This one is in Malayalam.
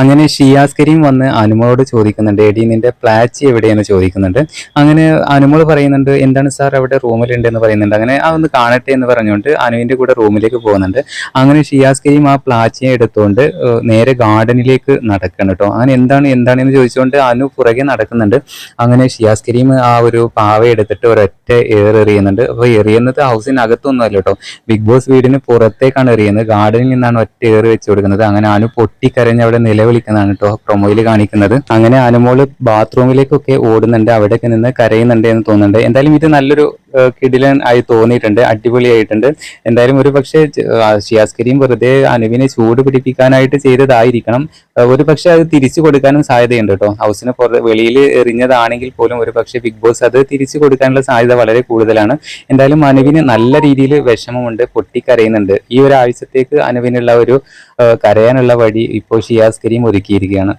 അങ്ങനെ ഷിയാസ് കരീം വന്ന് അനുമോളോട് ചോദിക്കുന്നുണ്ട് എടി നിന്റെ പ്ലാച്ചി എവിടെയെന്ന് ചോദിക്കുന്നുണ്ട്? അങ്ങനെ അനുമോൾ പറയുന്നുണ്ട് എന്താണ് സാർ അവിടെ റൂമിലുണ്ട് എന്ന് പറയുന്നുണ്ട്. അങ്ങനെ ആ ഒന്ന് കാണട്ടെ എന്ന് പറഞ്ഞുകൊണ്ട് അനുവിന്റെ കൂടെ റൂമിലേക്ക് പോകുന്നുണ്ട്. അങ്ങനെ ഷിയാസ് കരീം ആ പ്ലാച്ചിയെ എടുത്തുകൊണ്ട് നേരെ ഗാർഡനിലേക്ക് നടക്കണം കേട്ടോ. അങ്ങനെ എന്താണ് എന്താണ് എന്ന് ചോദിച്ചുകൊണ്ട് അനു പുറകെ നടക്കുന്നുണ്ട്. അങ്ങനെ ഷിയാസ് കരീം ആ ഒരു പാവ എടുത്തിട്ട് ഒരൊറ്റ എയർ എറിയുന്നുണ്ട്. അപ്പോൾ എറിയുന്നത് ഹൗസിനകത്തൊന്നുമല്ല കേട്ടോ. ബിഗ് ബോസ് വീടിന് പുറത്തേക്കാണ് എറിയുന്നത്. ഗാർഡനിൽ നിന്നാണ് ഒറ്റ ഏറ് വെച്ച് കൊടുക്കുന്നത്. അങ്ങനെ അനു പൊട്ടിക്കരഞ്ഞ് അവിടെ നിലവിളിക്കുന്നതാണ് കേട്ടോ പ്രൊമോയിൽ കാണിക്കുന്നത്. അങ്ങനെ അനുമോൾ ബാത്റൂമിലേക്കൊക്കെ ഓടുന്നുണ്ട് അവിടെയൊക്കെ നിന്ന് കരയുന്നുണ്ട് എന്ന് തോന്നുന്നുണ്ട്. എന്തായാലും ഇത് നല്ലൊരു കിടിലൻ ആയി തോന്നിയിട്ടുണ്ട് അടിപൊളിയായിട്ടുണ്ട്. എന്തായാലും ഒരു പക്ഷേ ഷിയാസ് കരീം വെറുതെ അനുവിനെ ചൂട് പിടിപ്പിക്കാനായിട്ട് ചെയ്തതായിരിക്കണം. ഒരു പക്ഷെ അത് തിരിച്ചു കൊടുക്കാനും സാധ്യതയുണ്ട് കേട്ടോ. ഹൗസിന് പുറത്ത് വെളിയിൽ എറിഞ്ഞതാണെങ്കിൽ പോലും ഒരു പക്ഷേ ബിഗ് ബോസ് അത് തിരിച്ചു കൊടുക്കാനുള്ള സാധ്യത വളരെ കൂടുതലാണ്. എന്തായാലും അനുവിന് നല്ല രീതിയിൽ വിഷമമുണ്ട് പൊട്ടിക്കരയുന്നുണ്ട്. ഈ ഒരാഴ്ചത്തേക്ക് അനുവിനുള്ള ഒരു കരയാനുള്ള വഴി ഇപ്പോൾ ഷിയാസ് കരീം ഒരുക്കിയിരിക്കുകയാണ്.